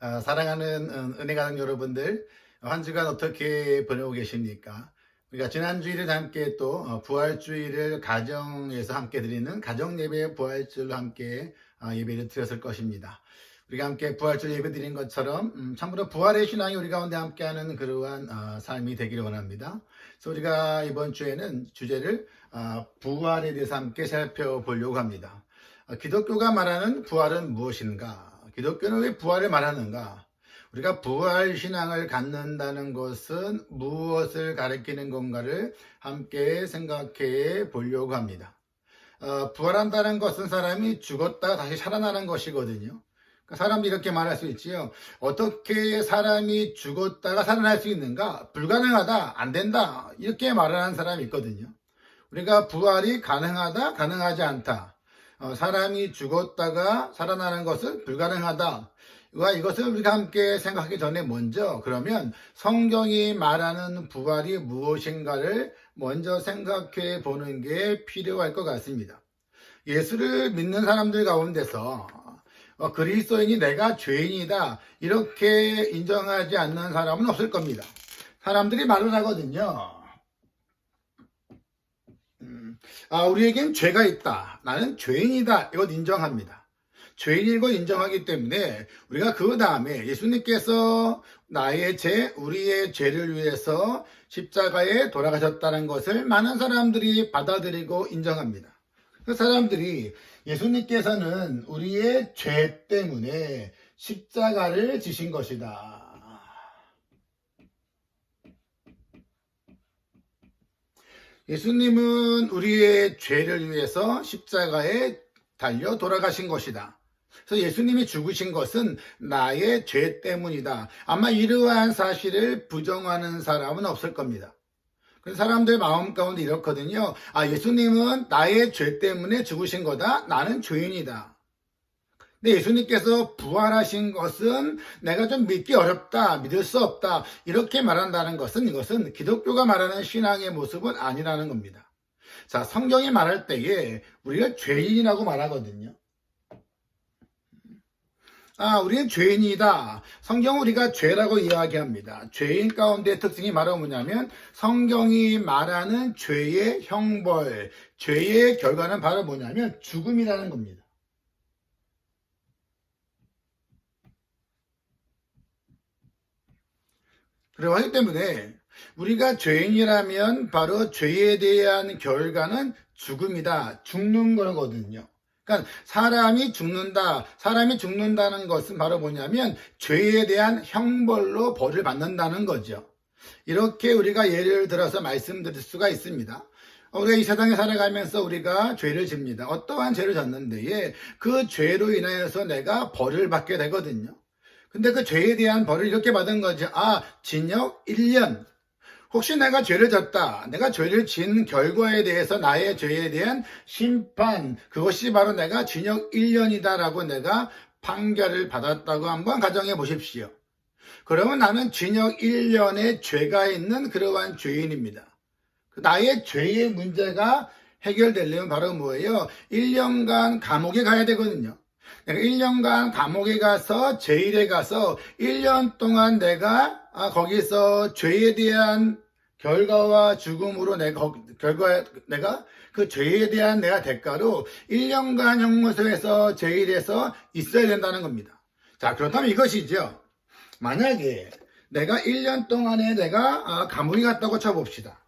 아, 사랑하는 은- 은혜가족 여러분들, 한 주간 어떻게 보내고 계십니까? 우리가 지난 주일에 함께 또 어, 부활주일을 가정에서 함께 드리는 가정예배 부활주일로 함께 아, 예배를 드렸을 것입니다. 우리가 함께 부활주일 예배 드린 것처럼 음, 참으로 부활의 신앙이 우리 가운데 함께하는 그러한 아, 삶이 되기를 원합니다. 그래서 우리가 이번 주에는 주제를 아, 부활에 대해서 함께 살펴보려고 합니다. 아, 기독교가 말하는 부활은 무엇인가? 기독교는 왜 부활을 말하는가? 우리가 부활 신앙을 갖는다는 것은 무엇을 가리키는 건가를 함께 생각해 보려고 합니다. 어, 부활한다는 것은 사람이 죽었다가 다시 살아나는 것이거든요. 그러니까 사람들이 이렇게 말할 수 있지요. 어떻게 사람이 죽었다가 살아날 수 있는가? 불가능하다, 안 된다. 이렇게 말하는 사람이 있거든요. 우리가 부활이 가능하다, 가능하지 않다. 어, 사람이 죽었다가 살아나는 것은 불가능하다. 와 이것을 우리가 함께 생각하기 전에 먼저 그러면 성경이 말하는 부활이 무엇인가를 먼저 생각해 보는 게 필요할 것 같습니다. 예수를 믿는 사람들 가운데서 어, 그리스도인이 내가 죄인이다 이렇게 인정하지 않는 사람은 없을 겁니다. 사람들이 말을 하거든요. 음, 아, 우리에겐 죄가 있다. 나는 죄인이다. 이것 인정합니다. 죄인인 걸 인정하기 때문에 우리가 그 다음에 예수님께서 나의 죄, 우리의 죄를 위해서 십자가에 돌아가셨다는 것을 많은 사람들이 받아들이고 인정합니다. 그 사람들이 예수님께서는 우리의 죄 때문에 십자가를 지신 것이다. 예수님은 우리의 죄를 위해서 십자가에 달려 돌아가신 것이다. 그래서 예수님이 죽으신 것은 나의 죄 때문이다. 아마 이러한 사실을 부정하는 사람은 없을 겁니다. 그 사람들 마음 가운데 이렇거든요. 아, 예수님은 나의 죄 때문에 죽으신 거다. 나는 죄인이다. 근데 예수님께서 부활하신 것은 내가 좀 믿기 어렵다, 믿을 수 없다, 이렇게 말한다는 것은 이것은 기독교가 말하는 신앙의 모습은 아니라는 겁니다. 자, 성경이 말할 때에 우리가 죄인이라고 말하거든요. 아, 우리는 죄인이다. 성경 우리가 죄라고 이야기합니다. 죄인 가운데 특징이 바로 뭐냐면 성경이 말하는 죄의 형벌, 죄의 결과는 바로 뭐냐면 죽음이라는 겁니다. 그리고 하기 때문에 우리가 죄인이라면 바로 죄에 대한 결과는 죽음이다. 죽는 거거든요. 그러니까 사람이 죽는다. 사람이 죽는다는 것은 바로 뭐냐면 죄에 대한 형벌로 벌을 받는다는 거죠. 이렇게 우리가 예를 들어서 말씀드릴 수가 있습니다. 우리가 이 세상에 살아가면서 우리가 죄를 집니다. 어떠한 죄를 졌는데 그 죄로 인하여서 내가 벌을 받게 되거든요. 근데 그 죄에 대한 벌을 이렇게 받은 거죠. 아, 징역 1년. 혹시 내가 죄를 졌다. 내가 죄를 진 결과에 대해서 나의 죄에 대한 심판. 그것이 바로 내가 징역 1년이다라고 내가 판결을 받았다고 한번 가정해 보십시오. 그러면 나는 징역 1년의 죄가 있는 그러한 죄인입니다. 나의 죄의 문제가 해결되려면 바로 뭐예요? 1년간 감옥에 가야 되거든요. 내가 1년간 감옥에 가서 제일에 가서 1년 동안 내가 아, 거기서 죄에 대한 결과와 죽음으로 내가 결과 내가 그 죄에 대한 내가 대가로 1년간 형무소에서 제일에서 있어야 된다는 겁니다. 자 그렇다면 이것이죠. 만약에 내가 1년 동안에 내가 아, 감옥에 갔다고 쳐봅시다.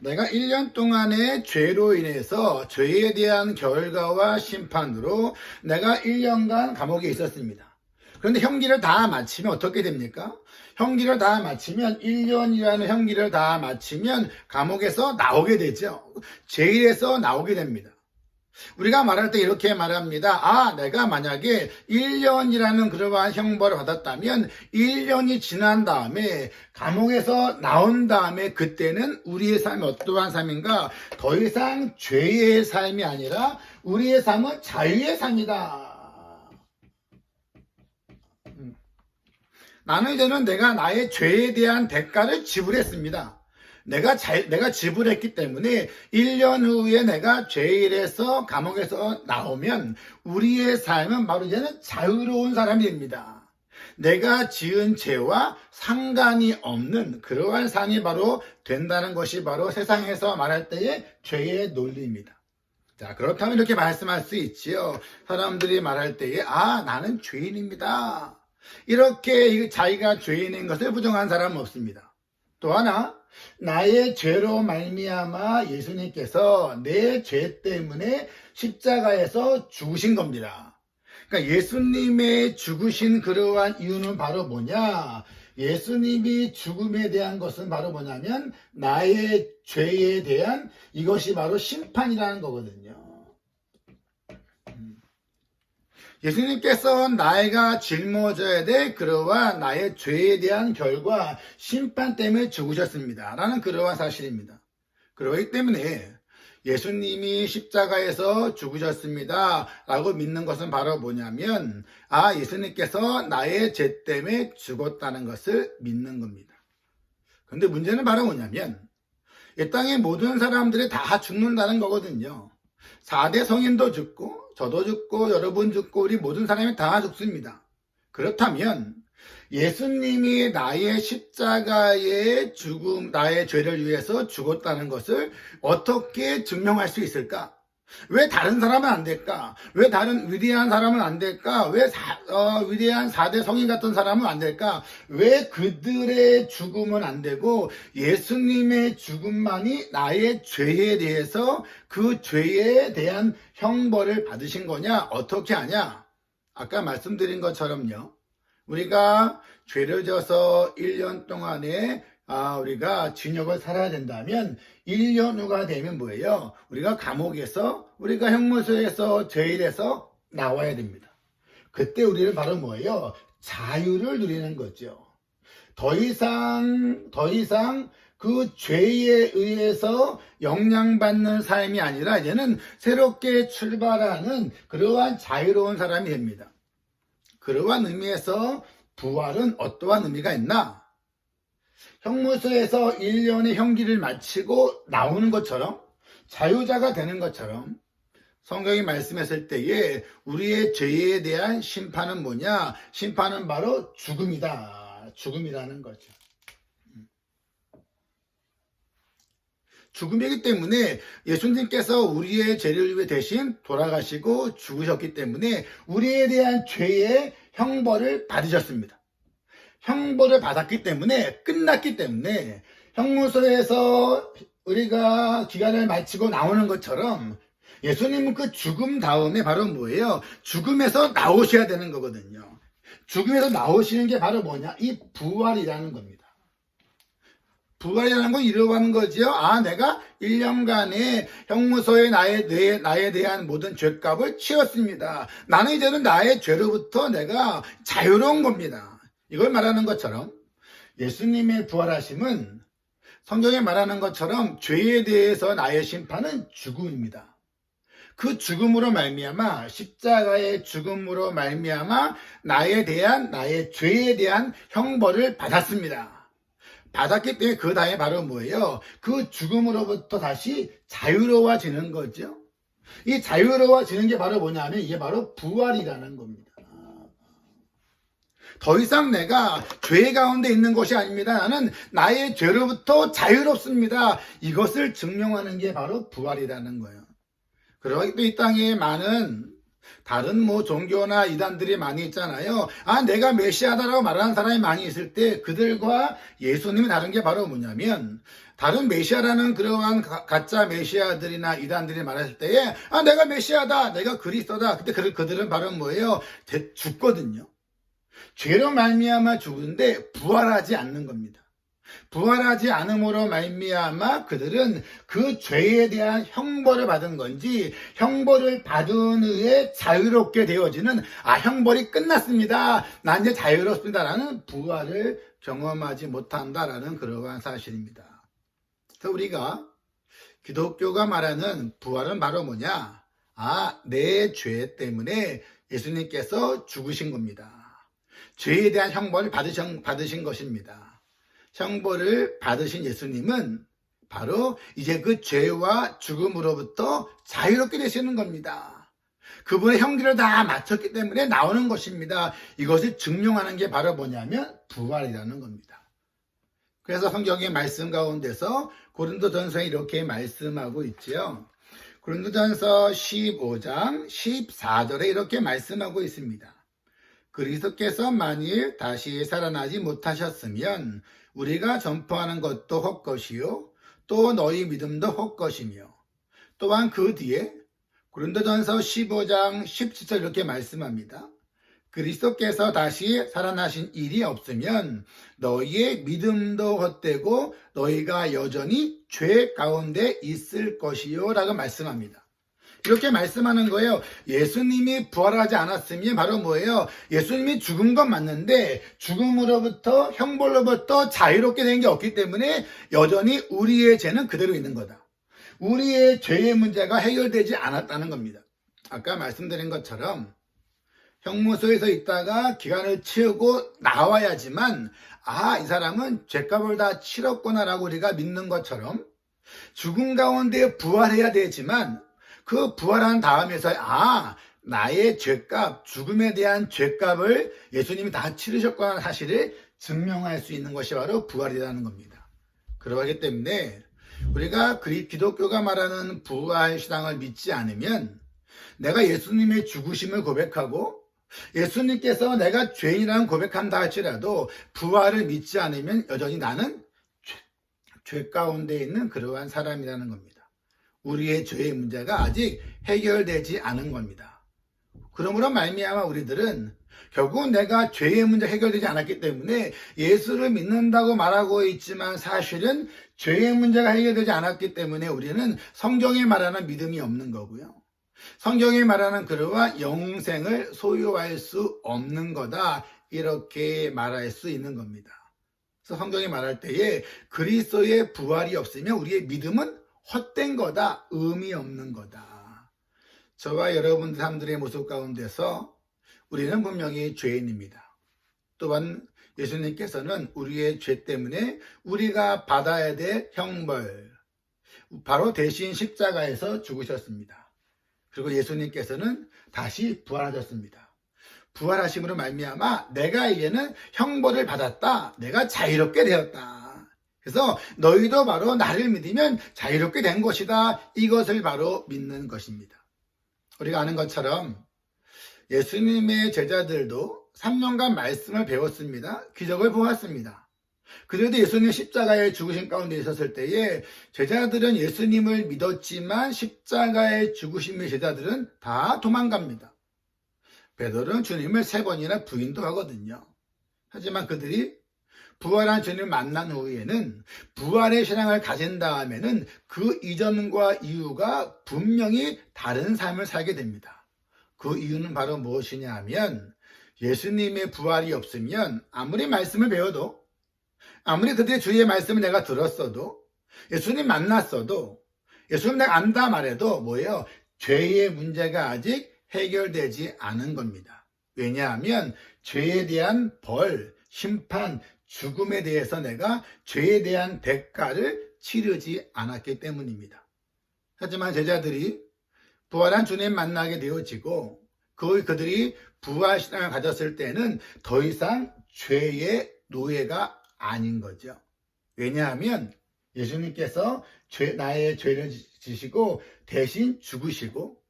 내가 1년 동안의 죄로 인해서 죄에 대한 결과와 심판으로 내가 1년간 감옥에 있었습니다. 그런데 형기를 다 마치면 어떻게 됩니까? 형기를 다 마치면 1년이라는 형기를 다 마치면 감옥에서 나오게 되죠. 제일에서 나오게 됩니다. 우리가 말할 때 이렇게 말합니다. 아, 내가 만약에 1년이라는 그러한 형벌을 받았다면 1년이 지난 다음에 감옥에서 나온 다음에 그때는 우리의 삶이 어떠한 삶인가? 더 이상 죄의 삶이 아니라 우리의 삶은 자유의 삶이다. 음. 나는 이제는 내가 나의 죄에 대한 대가를 지불했습니다. 내가 잘, 내가 지불했기 때문에 1년 후에 내가 죄일에서 감옥에서 나오면 우리의 삶은 바로 이제는 자유로운 사람이 됩니다. 내가 지은 죄와 상관이 없는 그러한 삶이 바로 된다는 것이 바로 세상에서 말할 때의 죄의 논리입니다. 자, 그렇다면 이렇게 말씀할 수 있지요. 사람들이 말할 때에, 아, 나는 죄인입니다. 이렇게 자기가 죄인인 것을 부정한 사람은 없습니다. 또 하나, 나의 죄로 말미암아 예수님께서 내 죄 때문에 십자가에서 죽으신 겁니다. 그러니까 예수님의 죽으신 그러한 이유는 바로 뭐냐? 예수님이 죽음에 대한 것은 바로 뭐냐면 나의 죄에 대한 이것이 바로 심판이라는 거거든요. 음. 예수님께서 나이가 짊어져야 될 그러한 나의 죄에 대한 결과 심판 때문에 죽으셨습니다. 라는 그러한 사실입니다. 그러기 때문에 예수님이 십자가에서 죽으셨습니다. 라고 믿는 것은 바로 뭐냐면, 아, 예수님께서 나의 죄 때문에 죽었다는 것을 믿는 겁니다. 근데 문제는 바로 뭐냐면, 이 땅의 모든 사람들이 다 죽는다는 거거든요. 4대 성인도 죽고, 저도 죽고, 여러분 죽고, 우리 모든 사람이 다 죽습니다. 그렇다면, 예수님이 나의 십자가의 죽음, 나의 죄를 위해서 죽었다는 것을 어떻게 증명할 수 있을까? 왜 다른 사람은 안 될까? 왜 다른 위대한 사람은 안 될까? 왜 사, 어, 위대한 4대 성인 같은 사람은 안 될까? 왜 그들의 죽음은 안 되고 예수님의 죽음만이 나의 죄에 대해서 그 죄에 대한 형벌을 받으신 거냐? 어떻게 하냐? 아까 말씀드린 것처럼요. 우리가 죄를 져서 1년 동안에 아, 우리가 징역을 살아야 된다면 1년 후가 되면 뭐예요? 우리가 감옥에서 우리가 형무소에서 제일에서 나와야 됩니다. 그때 우리는 바로 뭐예요? 자유를 누리는 거죠. 더 이상 더 이상 그 죄에 의해서 영향받는 삶이 아니라 이제는 새롭게 출발하는 그러한 자유로운 사람이 됩니다. 그러한 의미에서 부활은 어떠한 의미가 있나? 형무소에서 1년의 형기를 마치고 나오는 것처럼 자유자가 되는 것처럼 성경이 말씀했을 때에 우리의 죄에 대한 심판은 뭐냐? 심판은 바로 죽음이다. 죽음이라는 거죠. 죽음이기 때문에 예수님께서 우리의 죄를 위해 대신 돌아가시고 죽으셨기 때문에 우리에 대한 죄의 형벌을 받으셨습니다. 형벌을 받았기 때문에 끝났기 때문에 형무소에서 우리가 기간을 마치고 나오는 것처럼 예수님은 그 죽음 다음에 바로 뭐예요? 죽음에서 나오셔야 되는 거거든요. 죽음에서 나오시는 게 바로 뭐냐? 이 부활이라는 겁니다. 부활이라는 건 이러하는 거지요. 아, 내가 1년간의 형무소에 나에, 대, 나에 대한 모든 죄값을 치웠습니다. 나는 이제는 나의 죄로부터 내가 자유로운 겁니다. 이걸 말하는 것처럼 예수님의 부활하심은 성경에 말하는 것처럼 죄에 대해서 나의 심판은 죽음입니다. 그 죽음으로 말미암아 십자가의 죽음으로 말미암아 나에 대한 나의 죄에 대한 형벌을 받았습니다. 받았기 때문에 그 다음에 바로 뭐예요? 그 죽음으로부터 다시 자유로워지는 거죠. 이 자유로워지는 게 바로 뭐냐면 이게 바로 부활이라는 겁니다. 더 이상 내가 죄 가운데 있는 것이 아닙니다. 나는 나의 죄로부터 자유롭습니다. 이것을 증명하는 게 바로 부활이라는 거예요. 그러기 때문에 이 땅에 많은 다른 뭐 종교나 이단들이 많이 있잖아요. 아, 내가 메시아다라고 말하는 사람이 많이 있을 때 그들과 예수님이 다른 게 바로 뭐냐면 다른 메시아라는 그러한 가, 짜 메시아들이나 이단들이 말했을 때에 아, 내가 메시아다. 내가 그리스도다. 그때 그, 그들은 바로 뭐예요? 죽거든요. 죄로 말미암아 죽는데 부활하지 않는 겁니다. 부활하지 않음으로 말미암아 그들은 그 죄에 대한 형벌을 받은 건지 형벌을 받은 후에 자유롭게 되어지는 아 형벌이 끝났습니다. 난 이제 자유롭습니다라는 부활을 경험하지 못한다라는 그러한 사실입니다. 그래서 우리가 기독교가 말하는 부활은 바로 뭐냐? 아, 내 죄 때문에 예수님께서 죽으신 겁니다. 죄에 대한 형벌을 받으신, 받으신 것입니다. 형벌을 받으신 예수님은 바로 이제 그 죄와 죽음으로부터 자유롭게 되시는 겁니다. 그분의 형기를 다 마쳤기 때문에 나오는 것입니다. 이것을 증명하는 게 바로 뭐냐면 부활이라는 겁니다. 그래서 성경의 말씀 가운데서 고린도전서에 이렇게 말씀하고 있지요. 고린도전서 15장 14절에 이렇게 말씀하고 있습니다. 그리스도께서 만일 다시 살아나지 못하셨으면 우리가 전파하는 것도 헛것이요 또 너희 믿음도 헛것이며 또한 그 뒤에 고린도전서 15장 17절 이렇게 말씀합니다. 그리스도께서 다시 살아나신 일이 없으면 너희의 믿음도 헛되고 너희가 여전히 죄 가운데 있을 것이요 라고 말씀합니다. 이렇게 말씀하는 거예요. 예수님이 부활하지 않았으면 바로 뭐예요? 예수님이 죽은 건 맞는데 죽음으로부터 형벌로부터 자유롭게 된 게 없기 때문에 여전히 우리의 죄는 그대로 있는 거다. 우리의 죄의 문제가 해결되지 않았다는 겁니다. 아까 말씀드린 것처럼 형무소에서 있다가 기간을 채우고 나와야지만 아, 이 사람은 죄값을 다 치렀구나라고 우리가 믿는 것처럼 죽음 가운데 부활해야 되지만 그 부활한 다음에서 아, 나의 죄값, 죽음에 대한 죄값을 예수님이 다 치르셨구나 사실을 증명할 수 있는 것이 바로 부활이라는 겁니다. 그러기 때문에 우리가 그리 기독교가 말하는 부활 신앙을 믿지 않으면 내가 예수님의 죽으심을 고백하고 예수님께서 내가 죄인이라는 고백한다 할지라도 부활을 믿지 않으면 여전히 나는 죄, 죄 가운데 있는 그러한 사람이라는 겁니다. 우리의 죄의 문제가 아직 해결되지 않은 겁니다. 그러므로 말미암아 우리들은 결국 내가 죄의 문제 해결되지 않았기 때문에 예수를 믿는다고 말하고 있지만 사실은 죄의 문제가 해결되지 않았기 때문에 우리는 성경에 말하는 믿음이 없는 거고요. 성경이 말하는 그러한 영생을 소유할 수 없는 거다. 이렇게 말할 수 있는 겁니다. 성경이 말할 때에 그리스도의 부활이 없으면 우리의 믿음은 헛된 거다. 의미 없는 거다. 저와 여러분 사람들의 모습 가운데서 우리는 분명히 죄인입니다. 또한 예수님께서는 우리의 죄 때문에 우리가 받아야 될 형벌, 바로 대신 십자가에서 죽으셨습니다. 그리고 예수님께서는 다시 부활하셨습니다. 부활하심으로 말미암아 내가 이제는 형벌을 받았다. 내가 자유롭게 되었다. 그래서 너희도 바로 나를 믿으면 자유롭게 된 것이다. 이것을 바로 믿는 것입니다. 우리가 아는 것처럼 예수님의 제자들도 3년간 말씀을 배웠습니다. 기적을 보았습니다. 그래도 예수님 십자가에 죽으신 가운데 있었을 때에 제자들은 예수님을 믿었지만 십자가에 죽으신 제자들은 다 도망갑니다. 베드로는 주님을 세 번이나 부인도 하거든요. 하지만 그들이 부활한 주님을 만난 후에는 부활의 신앙을 가진 다음에는 그 이전과 이유가 분명히 다른 삶을 살게 됩니다. 그 이유는 바로 무엇이냐 하면 예수님의 부활이 없으면 아무리 말씀을 배워도 아무리 그들의 주의 말씀을 내가 들었어도 예수님 만났어도 예수님 내가 안다 말해도 뭐예요? 죄의 문제가 아직 해결되지 않은 겁니다. 왜냐하면 죄에 대한 벌, 심판, 죽음에 대해서 내가 죄에 대한 대가를 치르지 않았기 때문입니다. 하지만 제자들이 부활한 주님 만나게 되어지고 그 그들이 부활 신앙을 가졌을 때는 더 이상 죄의 노예가 아닌 거죠. 왜냐하면 예수님께서 죄, 나의 죄를 지시고 대신 죽으시고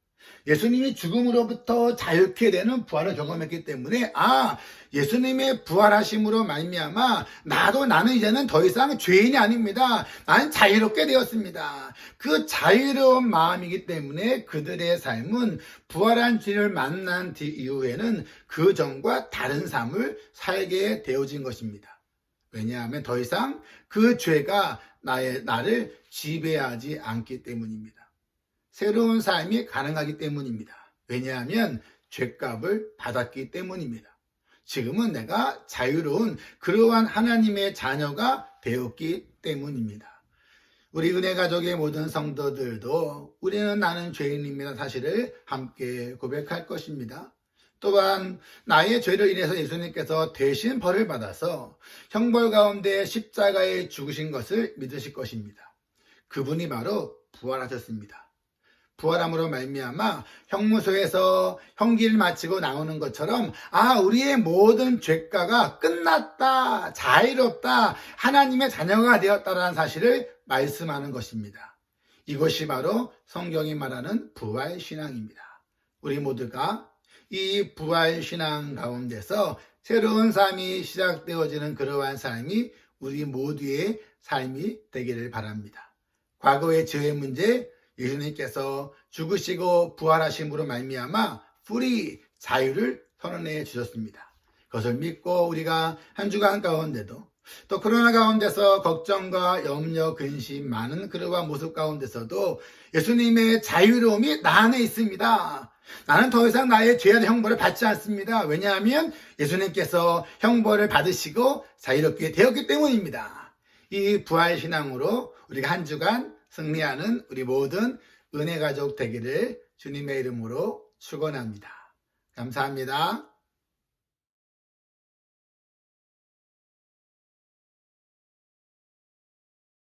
예수님이 죽음으로부터 자유케 되는 부활을 경험했기 때문에 아 예수님의 부활하심으로 말미암아 나도 나는 이제는 더 이상 죄인이 아닙니다. 나는 자유롭게 되었습니다. 그 자유로운 마음이기 때문에 그들의 삶은 부활한 주를 만난 뒤 이후에는 그 전과 다른 삶을 살게 되어진 것입니다. 왜냐하면 더 이상 그 죄가 나의 나를 지배하지 않기 때문입니다. 새로운 삶이 가능하기 때문입니다. 왜냐하면 죄값을 받았기 때문입니다. 지금은 내가 자유로운 그러한 하나님의 자녀가 되었기 때문입니다. 우리 은혜 가족의 모든 성도들도 우리는 나는 죄인입니다 사실을 함께 고백할 것입니다. 또한 나의 죄를 인해서 예수님께서 대신 벌을 받아서 형벌 가운데 십자가에 죽으신 것을 믿으실 것입니다. 그분이 바로 부활하셨습니다. 부활함으로 말미암아 형무소에서 형기를 마치고 나오는 것처럼 아 우리의 모든 죄가가 끝났다 자유롭다 하나님의 자녀가 되었다라는 사실을 말씀하는 것입니다. 이것이 바로 성경이 말하는 부활 신앙입니다. 우리 모두가 이 부활 신앙 가운데서 새로운 삶이 시작되어지는 그러한 삶이 우리 모두의 삶이 되기를 바랍니다. 과거의 죄의 문제 예수님께서 죽으시고 부활하심으로 말미암아 풀이 자유를 선언해 주셨습니다. 그것을 믿고 우리가 한 주간 가운데도 또 코로나 가운데서 걱정과 염려, 근심 많은 그러한 모습 가운데서도 예수님의 자유로움이 나 안에 있습니다. 나는 더 이상 나의 죄의 형벌을 받지 않습니다. 왜냐하면 예수님께서 형벌을 받으시고 자유롭게 되었기 때문입니다. 이 부활 신앙으로 우리가 한 주간 승리하는 우리 모든 은혜 가족 되기를 주님의 이름으로 축원합니다. 감사합니다.